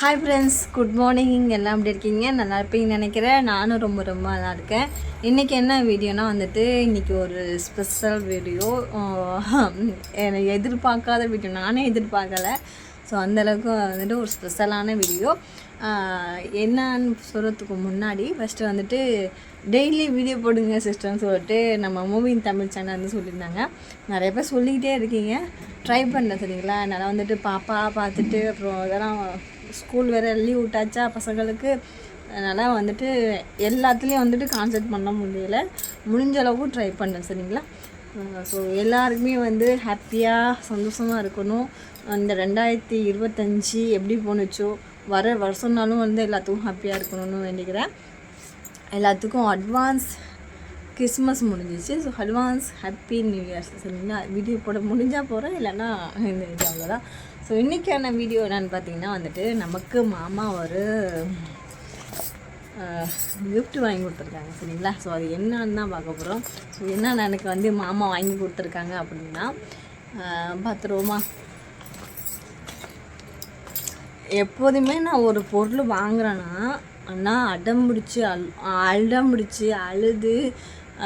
Hi friends good morning எல்லாம் எப்படி இருக்கீங்க? நல்லா இருப்பீங்கன்னு நினைக்கிறேன். நானும் ரொம்ப ரொம்ப நல்லா இருக்கேன். இன்றைக்கி என்ன வீடியோனா வந்துட்டு இன்றைக்கி ஒரு ஸ்பெஷல் வீடியோ என்னை எதிர்பார்க்காத வீடியோ. நானே எதிர்பார்க்கல. ஸோ அந்தளவுக்கு வந்துட்டு ஒரு ஸ்பெஷலான வீடியோ என்னன்னு சொல்கிறதுக்கு முன்னாடி ஃபஸ்ட்டு வந்துட்டு டெய்லி வீடியோ போடுங்க சிஸ்டர்னு சொல்லிட்டு நம்ம மூவின் தமிழ் சேனல் வந்து சொல்லியிருந்தாங்க. நிறைய பேர் சொல்லிக்கிட்டே இருக்கீங்க. ட்ரை பண்ணல சரிங்களா? அதனால் வந்துட்டு பாப்பா பார்த்துட்டு அப்புறம் இதெல்லாம் ஸ்கூல் வேறு லீவ் விட்டாச்சா பசங்களுக்கு. அதனால் வந்துட்டு எல்லாத்துலேயும் வந்துட்டு கான்சென்ட் பண்ண முடியல. முடிஞ்ச அளவுக்கு ட்ரை பண்ணேன் சரிங்களா? ஸோ எல்லாருக்குமே வந்து ஹாப்பியாக சந்தோஷமாக இருக்கணும். அந்த ரெண்டாயிரத்தி இருபத்தஞ்சி எப்படி போணுச்சோ வர வருஷம்னாலும் வந்து எல்லாத்துக்கும் ஹாப்பியாக இருக்கணும்னு வேண்டிக்கிறேன். எல்லாத்துக்கும் அட்வான்ஸ் கிறிஸ்மஸ் முடிஞ்சிச்சு. So advance happy new years சரிங்களா வீடியோ போட முடிஞ்சால் போகிறேன் இல்லைன்னா இந்த இது அவ்வளோதான் ஸோ இன்றைக்கான வீடியோ என்னென்னு பார்த்தீங்கன்னா வந்துட்டு நமக்கு மாமா ஒரு கிஃப்ட் வாங்கி கொடுத்துருக்காங்க. சரிங்களா? ஸோ அது என்னன்னு தான் பார்க்க போகிறோம் ஸோ என்னென்ன எனக்கு வந்து மாமா வாங்கி கொடுத்துருக்காங்க அப்படின்னா பார்த்துருவோமா எப்போதுமே நான் ஒரு பொருள் வாங்குறேன்னா ஆனால் அடம் பிடிச்சி அல் அடம் பிடிச்சி அழுது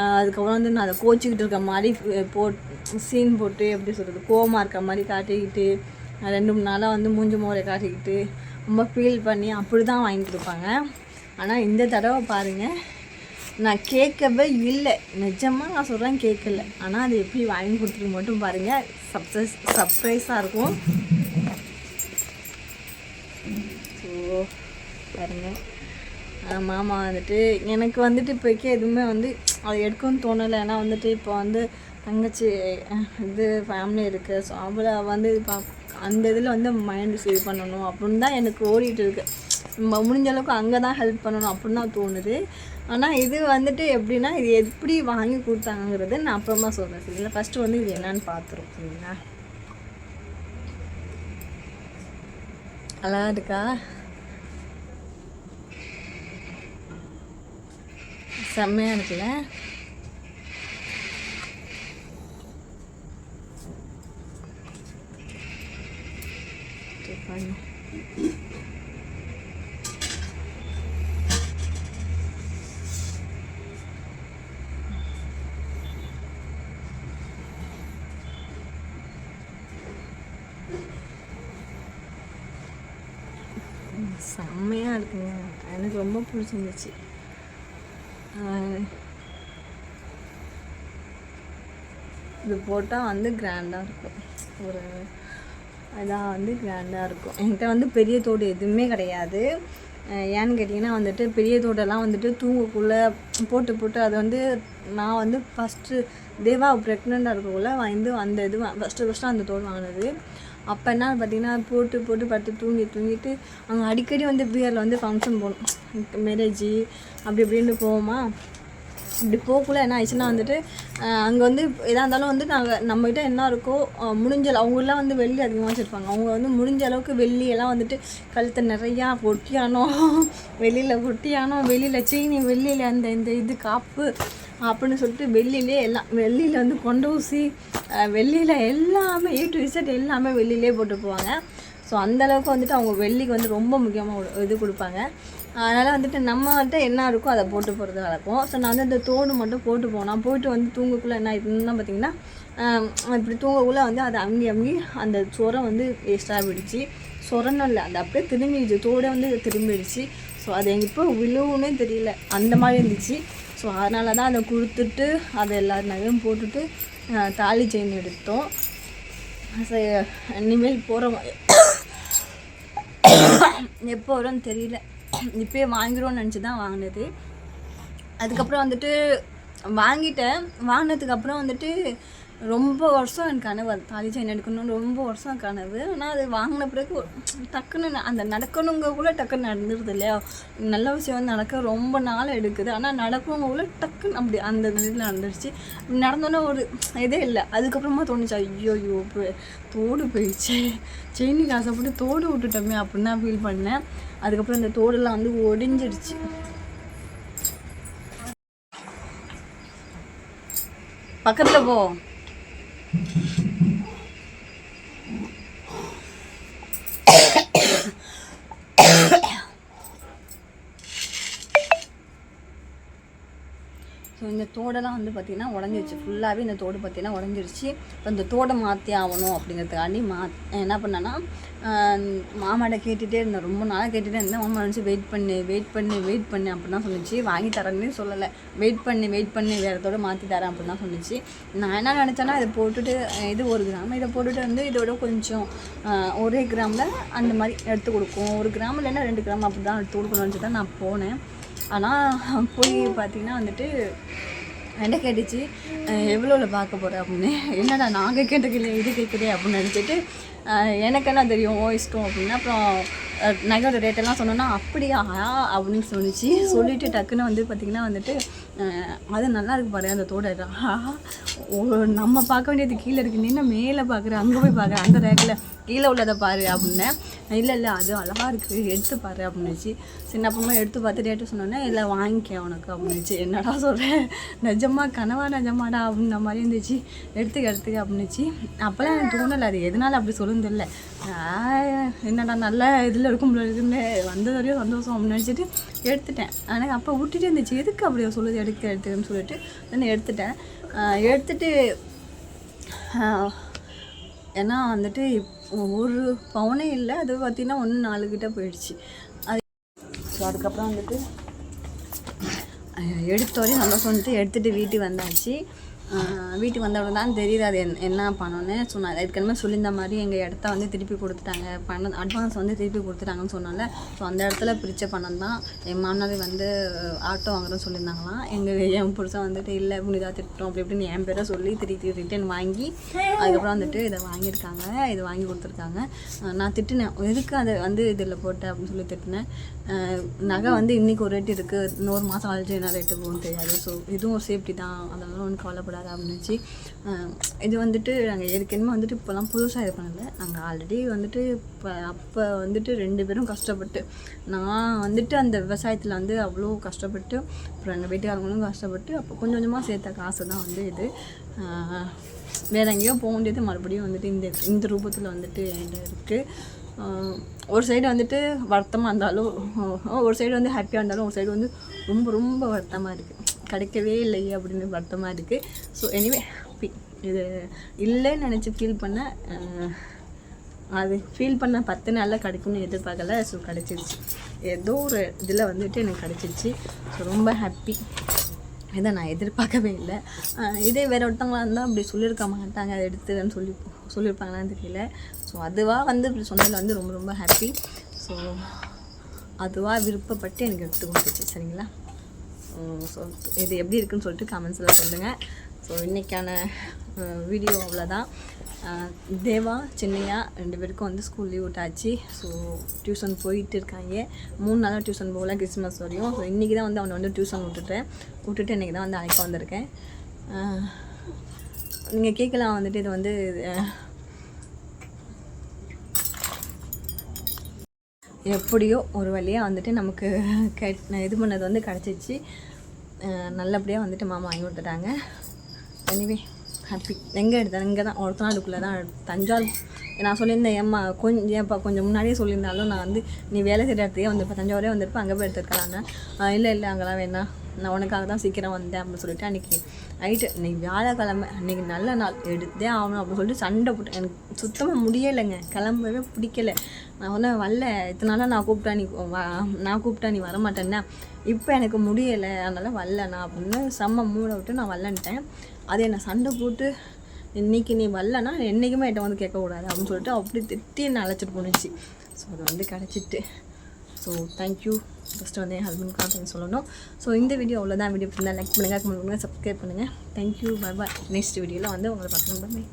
அதுக்கப்புறம் வந்து நான் அதை கோச்சிக்கிட்டு இருக்க மாதிரி போட் சீன் போட்டு எப்படி சொல்கிறது கோமாக இருக்க மாதிரி காட்டிக்கிட்டு ரெண்டு மூணு நாளாக வந்து மூஞ்சி மோரை காட்டிக்கிட்டு ரொம்ப ஃபீல் பண்ணி அப்படி தான் வாங்கி கொடுப்பாங்க. ஆனால் இந்த தடவை பாருங்கள் நான் கேட்கவே இல்லை. நிஜமாக நான் சொல்கிறேன் கேட்கல. ஆனால் அது எப்படி வாங்கி கொடுத்துட்டு மட்டும் பாருங்கள் சப்ரைஸ் சர்ப்ரைஸாக இருக்கும். ஸோ பாருங்கள் மாமா வந்துட்டு எனக்கு வந்துட்டு இப்போக்கே எதுவுமே வந்து அது எடுக்கணும்னு தோணலை. ஏன்னா வந்துட்டு இப்போ வந்து தங்கச்சி இது ஃபேமிலி இருக்குது ஸோ அவளை வந்து இப்போ அந்த இதில் வந்து மைண்டு சேவ் பண்ணணும். அப்படின்னு தான் எனக்கு ஓடிட்டு இருக்கு. நம்ம முடிஞ்ச அளவுக்கு அங்கே தான் ஹெல்ப் பண்ணணும் அப்படின்னு தான் தோணுது. ஆனால் இது வந்துட்டு எப்படின்னா இது எப்படி வாங்கி கொடுத்தாங்கங்கிறது நான் அப்புறமா சொல்கிறேன் சரிங்களா ஃபஸ்ட்டு வந்து இது என்னன்னு பார்த்துரும் சரிங்களா? நல்லா இருக்கா? செம்மையா இருக்குல்ல? செம்மையாக செம்மையா இருக்குங்க. எனக்கு ரொம்ப பிடிச்சிருந்துச்சு. இது போட்டால் வந்து கிராண்டாக இருக்கும். ஒரு இதாக வந்து கிராண்டாக இருக்கும். என்கிட்ட வந்து பெரிய தோடு எதுவுமே கிடையாது. ஏன்னு கேட்டிங்கன்னா வந்துட்டு பெரிய தோடெல்லாம் வந்துட்டு தூங்கக்குள்ளே போட்டு போட்டு அது வந்து நான் வந்து ஃபஸ்ட்டு தேவா ப்ரெக்னெண்ட்டாக இருக்கக்குள்ளே வந்து அந்த இது ஃபஸ்ட்டு ஃபஸ்ட்டு அந்த தோடு வாங்கினது. அப்போ பார்த்திங்கன்னா பார்த்தீங்கன்னா போட்டு போட்டு படுத்து தூங்கி தூங்கிட்டு அங்கே அடிக்கடி வந்து பிஆரில் வந்து ஃபங்க்ஷன் போகணும். மேரேஜ் அப்படி இப்படின்னு போவோமா? இப்படி போகக்குள்ள என்ன ஆயிடுச்சுன்னா வந்துட்டு அங்கே வந்து எதாக இருந்தாலும் வந்து நாங்கள் நம்மகிட்ட என்ன இருக்கோ முடிஞ்ச அளவு அவங்களாம் வந்து வெள்ளி அதிகமாக வச்சுருப்பாங்க. அவங்க வந்து முடிஞ்ச அளவுக்கு வெள்ளியெல்லாம் வந்துட்டு கழுத்தை நிறையா பொட்டியானோ வெளியில் பொட்டியானோ வெளியில் சீனி வெள்ளியில் அந்த இந்த இது காப்பு அப்படின்னு சொல்லிட்டு வெள்ளிலே எல்லாம் வெள்ளியில் வந்து கொண்டு ஊசி வெள்ளியில் எல்லாமே ஏ டு விசட் எல்லாமே வெள்ளிலே போட்டு போவாங்க. ஸோ அந்தளவுக்கு வந்துட்டு அவங்க வெள்ளிக்கு வந்து ரொம்ப முக்கியமாக இது கொடுப்பாங்க. அதனால் வந்துட்டு நம்ம வந்துட்டு என்ன இருக்கோ அதை போட்டு போகிறது வழக்கம். ஸோ நான் வந்து அந்த தோடு மட்டும் போட்டு போனேன் போயிட்டு வந்து தூங்கக்குள்ளே என்ன ஆயிடுச்சுன்னா பார்த்திங்கன்னா இப்படி தூங்கக்குள்ளே வந்து அது அங்கி அங்கி அந்த சொரம் வந்து வேஸ்ட்டாக போயிடுச்சு. சொரணும் இல்லை அது அப்படியே திரும்பிடுச்சு. தோடே வந்து திரும்பிடுச்சு. ஸோ அது எங்கே இப்போ விழுவுன்னே தெரியல. அந்த மாதிரி இருந்துச்சு. ஸோ அதனால தான் அதை கொடுத்துட்டு அதை எல்லா நகையும் போட்டுட்டு தாலி செயின் எடுத்தோம். ஸோ இனிமேல் போகிற எப்போ வரும்னு தெரியல. இப்போயே வாங்கிடுவோம்னு நினச்சி தான் வாங்கினது. அதுக்கப்புறம் வந்துட்டு வாங்கிட்டேன். வாங்கினதுக்கப்புறம் வந்துட்டு ரொம்ப வருஷம் எனக்கு கனவு அது. தாலி செயின் எடுக்கணும்னு ரொம்ப வருஷம் கனவு. ஆனால் அது வாங்கின பிறகு டக்குன்னு அந்த அந்த நடக்கணுங்கக்குள்ளே டக்குன்னு நடந்துருது இல்லையா? நல்ல விஷயம் வந்து நடக்க ரொம்ப நாள் எடுக்குது. ஆனால் நடக்கணுங்கக்குள்ளே டக்குன்னு அப்படி அந்த இதில் நடந்துருச்சு. நடந்தோன்னே ஒரு இதே இல்லை. அதுக்கப்புறமா தோணுச்சு ஐயோ ஐயோ தோடு போயிடுச்சு. செயினுக்கு ஆசைப்பட்டு தோடு விட்டுட்டோமே அப்படின்னு தான் ஃபீல் பண்ணேன். அதுக்கப்புறம் இந்த தோடெல்லாம் வந்து ஒடிஞ்சிடுச்சு. பக்கத்தில் போ. Thank you. இந்த தோடெல்லாம் வந்து பார்த்திங்கன்னா உடஞ்சிருச்சு. ஃபுல்லாகவே இந்த தோடு பார்த்திங்கன்னா உடஞ்சிருச்சு. இப்போ இந்த தோடை மாற்றி ஆகணும் அப்படிங்கிறதுக்காண்டி மா என்ன பண்ணேன்னா மாமாட்ட கேட்டுகிட்டே இருந்தேன். ரொம்ப நாளாக கேட்டுகிட்டே இருந்தேன். மாமா நினச்சி வெயிட் பண்ணு வெயிட் பண்ணு வெயிட் பண்ணு அப்படின்னு தான் சொன்னிச்சு. வாங்கி தரேன்னு சொல்லலை. வெயிட் பண்ணி வெயிட் பண்ணி வேறு தோட மாற்றி தரேன் அப்படின்னு தான் சொன்னிச்சு. நான் என்ன நினச்சேன்னா இதை போட்டுட்டு இது ஒரு கிராம். இதை போட்டுட்டு வந்து இதோட கொஞ்சம் ஒரே கிராமில் அந்த மாதிரி எடுத்து கொடுக்கும். ஒரு கிராம் இல்லைன்னா ரெண்டு கிராம் அப்படி தான் எடுத்து கொடுக்கணும்னு தான் நான் போனேன். ஆனால் போய் பார்த்தீங்கன்னா வந்துட்டு என்ன கேட்டுச்சு எவ்வளோவில் பார்க்க போகிற அப்படின்னு. என்னடா நாங்கள் கேட்டுக்கல இது கேட்குறே அப்படின்னு நினச்சிட்டு எனக்கு என்ன தெரியும் ஓ இஷ்டம் அப்படின்னா அப்புறம் நகையோட ரேட்டெல்லாம் சொன்னோன்னா அப்படியா அப்படின்னு சொன்னிச்சு. சொல்லிட்டு டக்குன்னு வந்து பார்த்திங்கன்னா வந்துட்டு அது நல்லா இருக்கு பாரு அந்த தோட. ஓ நம்ம பார்க்க வேண்டியது கீழே இருக்கு. நின்று மேலே பார்க்குற? அங்கே போய் பார்க்குற? அந்த ரேக்கில் கீழே உள்ளதை பாரு அப்படின்னேன் இல்லை இல்லை அது அழகாக இருக்குது எடுத்து பாரு அப்படின்னுச்சு சின்ன அப்பமா எடுத்து பார்த்து ரேட்டு சொன்னோன்னே இல்லை வாங்கிக்க உனக்கு அப்படின்னுச்சு என்னடா சொல்கிறேன் நிஜமா கனவா நிஜமாடா அப்படின்ற மாதிரி இருந்துச்சு. எடுத்துக்க எடுத்துக்க அப்படின்னுச்சு அப்போல்லாம் எனக்கு தோணலை அது எதனால அப்படி சொல்லுன்னு ஆஹ், என்னடா நல்ல இதில் இருக்கும் இருக்குன்னு வந்த வரையும் சந்தோஷம் அப்படின்னு நினச்சிட்டு எடுத்துட்டேன். ஆனால் அப்போ விட்டுட்டு இருந்துச்சு. எதுக்கு அப்படியே சொல்லுது? எடுக்க எடுத்துன்னு சொல்லிட்டு. நான் எடுத்துட்டேன். எடுத்துட்டு ஏன்னா வந்துட்டு ஒரு பவுனே இல்லை. அது பார்த்தீங்கன்னா ஒன்று நாலு கிட்ட போயிடுச்சு. அது ஸோ அதுக்கப்புறம் வந்துட்டு எடுத்த வரையும் சந்தோஷம் வந்துட்டு எடுத்துகிட்டு வீட்டுக்கு வந்தாச்சு. வீட்டுக்கு வந்தவங்க தான் தெரியுது அது என்- என்ன பண்ணோன்னு சொன்னாங்க ஏற்கனவே சொல்லியிருந்த மாதிரி எங்கள் இடத்த வந்து திருப்பி கொடுத்துட்டாங்க. பணம் அட்வான்ஸ் வந்து திருப்பி கொடுத்துட்டாங்கன்னு சொன்னால ஸோ அந்த இடத்துல பிரித்த பணம் தான் என் மாமனார் வந்து ஆட்டோ வாங்குறோன்னு சொல்லியிருந்தாங்களாம். எங்கள் என் புருஷன் வந்துட்டு இல்லை புனிதா திட்டோம் அப்படி இப்படின்னு என் பேரை சொல்லி திருப்பி ரிட்டர்ன் வாங்கி அதுக்கப்புறம் வந்துட்டு இதை வாங்கியிருக்காங்க. இது வாங்கி கொடுத்துருக்காங்க. நான் திட்டினேன். எதுக்கு அதை வந்து இதில் போட்டேன் அப்படின்னு சொல்லி திட்டினேன். நகை வந்து இன்றைக்கி ஒரு ரேட்டு இருக்குது இன்னொரு மாதம் கழிச்சு என்ன ரேட்டு போகும் தெரியாது. ஸோ இதுவும் ஒரு சேஃப்டி தான். அதனால ஒன்றும் கவலைப்படாது அப்படின்னுச்சு இது வந்துட்டு நாங்கள் ஏற்கனவே வந்துட்டு இப்போலாம் புதுசாக இது பண்ணல. நாங்கள் ஆல்ரெடி வந்துட்டு இப்போ அப்போ வந்துட்டு ரெண்டு பேரும் கஷ்டப்பட்டு நான் வந்துட்டு அந்த விவசாயத்தில் வந்து அவ்வளோ கஷ்டப்பட்டு அப்புறம் எங்கள் வீட்டுக்காரங்களும் கஷ்டப்பட்டு அப்போ கொஞ்சம் கொஞ்சமாக சேர்த்த காசு தான் வந்து இது. அஹ் வேற எங்கேயோ போக வேண்டியது மறுபடியும் வந்துட்டு இந்த இந்த ரூபத்தில் வந்துட்டு என்கிட்ட இருக்குது ஒரு சைடு வந்துட்டு வருத்தமாக இருந்தாலும் ஒரு சைடு வந்து ஹாப்பியாக இருந்தாலும் ஒரு சைடு வந்து ரொம்ப ரொம்ப வருத்தமாக இருக்குது கிடைக்கவே இல்லையே அப்படின்னு வருத்தமாக இருக்குது ஸோ எனிவே ஹாப்பி இது இல்லைன்னு நினச்சி ஃபீல் பண்ண அது ஃபீல் பண்ண பத்து நாளில் கிடைக்கும்னு எதிர்பார்க்கல. ஸோ கிடச்சிருச்சு. ஏதோ ஒரு இதில் வந்துட்டு எனக்கு கிடச்சிருச்சு. ஸோ ரொம்ப ஹாப்பி இதை நான் எதிர்பார்க்கவே இல்லை. இதே வேறு ஒருத்தவங்களாக இருந்தால் அப்படி சொல்லியிருக்க மாட்டாங்க. அதை எடுத்துன்னு சொல்லி சொல்லியிருப்பாங்களான்னு தெரியல. ஸோ அதுவாக வந்து இப்படி சொன்னதில் வந்து ரொம்ப ரொம்ப ஹாப்பி ஸோ அதுவாக விருப்பப்பட்டு எனக்கு எடுத்து கொடுத்துச்சு சரிங்களா? ஸோ இது எப்படி இருக்குன்னு சொல்லிட்டு கமெண்ட்ஸில் சொல்லுங்கள் ஸோ இன்றைக்கான வீடியோ அவ்வளோதான் தேவா சின்னையா ரெண்டு பேருக்கும் வந்து ஸ்கூல் லீவ் விட்டாச்சு. ஸோ டியூஷன் போயிட்டு இருக்காங்க. மூணு நாளாக டியூஷன் போகல கிறிஸ்மஸ் வரையும். ஸோ இன்றைக்கி தான் வந்து அவனை வந்து டியூஷன் விட்டுட்டேன். விட்டுட்டு இன்றைக்கி தான் வந்து அழைக்க வந்திருக்கேன். நீங்கள் கேட்கலாம் வந்துட்டு இது வந்து எப்படியோ ஒரு வழியாக வந்துட்டு நமக்கு கெட் இது பண்ணது வந்து கிடச்சிச்சு. நல்லபடியாக வந்துட்டு மாமா வாங்கி கொடுத்துட்டாங்க. எனிவே ஹாப்பி எங்கே எடுத்தேன் இங்கே தான் ஒருத்த நாளுக்குள்ளே தான் தஞ்சாவூர். நான் சொல்லியிருந்தேன் ஏம்மா கொஞ்சம் ஏன்ப்பா கொஞ்சம் முன்னாடியே சொல்லியிருந்தாலும் நான் வந்து நீ வேலை செய்கிற இடத்துக்கே வந்துருப்பேன் தஞ்சாவூரே வந்திருப்பேன் அங்கே போய் எடுத்துருக்கலான்னு இல்லை இல்லை அங்கெல்லாம் வேணாம். நான் உனக்காக தான் சீக்கிரம் வந்தேன் அப்படின்னு சொல்லிட்டு அன்றைக்கி நைட்டு இன்னைக்கு வியாழக்கிழமை அன்றைக்கி நல்ல நாள். எடுத்தே ஆகணும் அப்படின்னு சொல்லிட்டு சண்டை போட்டேன் எனக்கு சுத்தமாக முடியலைங்க. கிளம்பவே பிடிக்கல. நான் ஒன்றும் வரல. இத்தனை நாளாக நான் கூப்பிட்டா நீ நான் கூப்பிட்டா நீ வரமாட்டேன்னா? இப்போ எனக்கு முடியலை. அதனால் வரல நான் அப்படின்னு செம்ம மூட விட்டு நான் வரலன்ட்டேன். அதே நான் சண்டை போட்டு இன்னைக்கு நீ வரலன்னா என்றைக்குமே என்கிட்ட வந்து கேட்கக்கூடாது அப்படின்னு சொல்லிட்டு அப்படி திட்டி என்னை அழைச்சிட்டு போணுச்சு. ஸோ அது வந்து கிடச்சிட்டு. ஸோ தேங்க்யூ ஃபஸ்ட்டு வந்து என் ஹஸ்பண்ட்க்கு தான் சொல்லணும். ஸோ இந்த வீடியோ அவ்வளோதான் வீடியோ பிடிச்சிருந்தா லைக் பண்ணுங்கள் கமெண்ட் பண்ணுங்கள் சப்ஸ்கிரைப் பண்ணுங்கள் தேங்க்யூ பை பாய் நெக்ஸ்ட் வீடியோவில் வந்து உங்களை பார்க்கணும் பாய்